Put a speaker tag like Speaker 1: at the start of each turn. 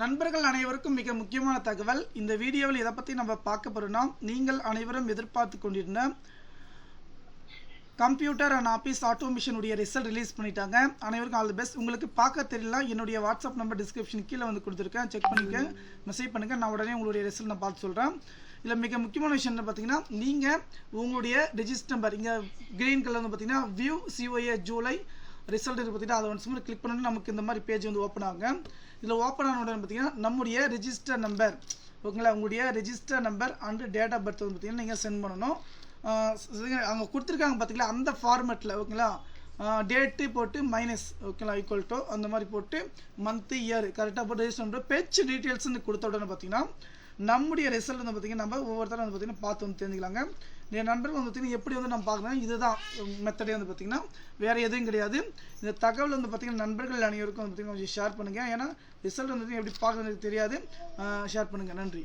Speaker 1: நண்பர்கள் அனைவருக்கும் மிக முக்கியமான தகவல். இந்த வீடியோவில் இதை பற்றி நம்ம பார்க்க போகிறோம்னா நீங்கள் அனைவரும் எதிர்பார்த்து கொண்டிருந்த கம்ப்யூட்டர் அண்ட் ஆஃபீஸ் ஆட்டோமிஷனுடைய உடைய ரிசல்ட் ரிலீஸ் பண்ணிட்டாங்க. அனைவருக்கும் ஆல் தி பெஸ்ட் உங்களுக்கு பார்க்க தெரியல என்னுடைய வாட்ஸ்அப் நம்பர் டிஸ்கிரிப்ஷன் கீழே வந்து கொடுத்துருக்கேன். செக் பண்ணிக்க மெசேஜ் பண்ணுங்கள் நான் உடனே உங்களுடைய ரிசல்ட் நான் பார்த்து சொல்கிறேன் இதில் மிக முக்கியமான விஷயம் என்ன பார்த்தீங்கன்னா நீங்கள் உங்களுடைய ரெஜிஸ்டர் நம்பர் இங்கே க்ரீன் கலர் வந்து பார்த்தீங்கன்னா வியூ சிஓஏ ஜூலை ரிசல்ட் இருக்கு பார்த்தீங்கன்னா அதை ஒன்ஸ் கிளிக் பண்ணணும் நமக்கு இந்த மாதிரி பேஜ் வந்து ஓப்பன் ஆகும் இதில் ஓப்பன் ஆன உடனே பார்த்தீங்கன்னா நம்முடைய ரிஜிஸ்டர் நம்பர் ஓகேங்களா? உங்களுடைய register number and date of birth வந்து பார்த்தீங்கன்னா நீங்கள் சென்ட் பண்ணணும். அங்கே கொடுத்துருக்காங்க பார்த்தீங்களா? அந்த ஃபார்மேட்டில் ஓகேங்களா? டேட்டு போட்டு மைனஸ் ஓகேங்களா? ஈக்குவல் டு அந்த மாதிரி போட்டு மந்த்து இயர் கரெக்டாக போட்டு ரெஜிஸ்டர் பண்ணுற பேச்சு டீட்டெயில்ஸ்னு கொடுத்த உடனே பார்த்தீங்கன்னா நம்முடைய ரிசல்ட் வந்து பார்த்தீங்கன்னா நம்ம ஒவ்வொருத்தரும் வந்து பார்த்தீங்கன்னா பார்த்து வந்து தெரிஞ்சுக்கலாங்க. என் நண்பர்கள் வந்து பார்த்தீங்கன்னா எப்படி வந்து நம்ம பார்க்குறோம் இதுதான் மெத்தடே வந்து பார்த்தீங்கன்னா வேறு எதுவும் கிடையாது. இந்த தகவல் வந்து பார்த்தீங்கன்னா நண்பர்கள் அனைவருக்கும் வந்து பார்த்தீங்கன்னா கொஞ்சம் ஷேர் பண்ணுங்கள் ஏன்னா ரிசல்ட் வந்து எப்படி பார்க்குறது தெரியாது. ஷேர் பண்ணுங்கள் நன்றி.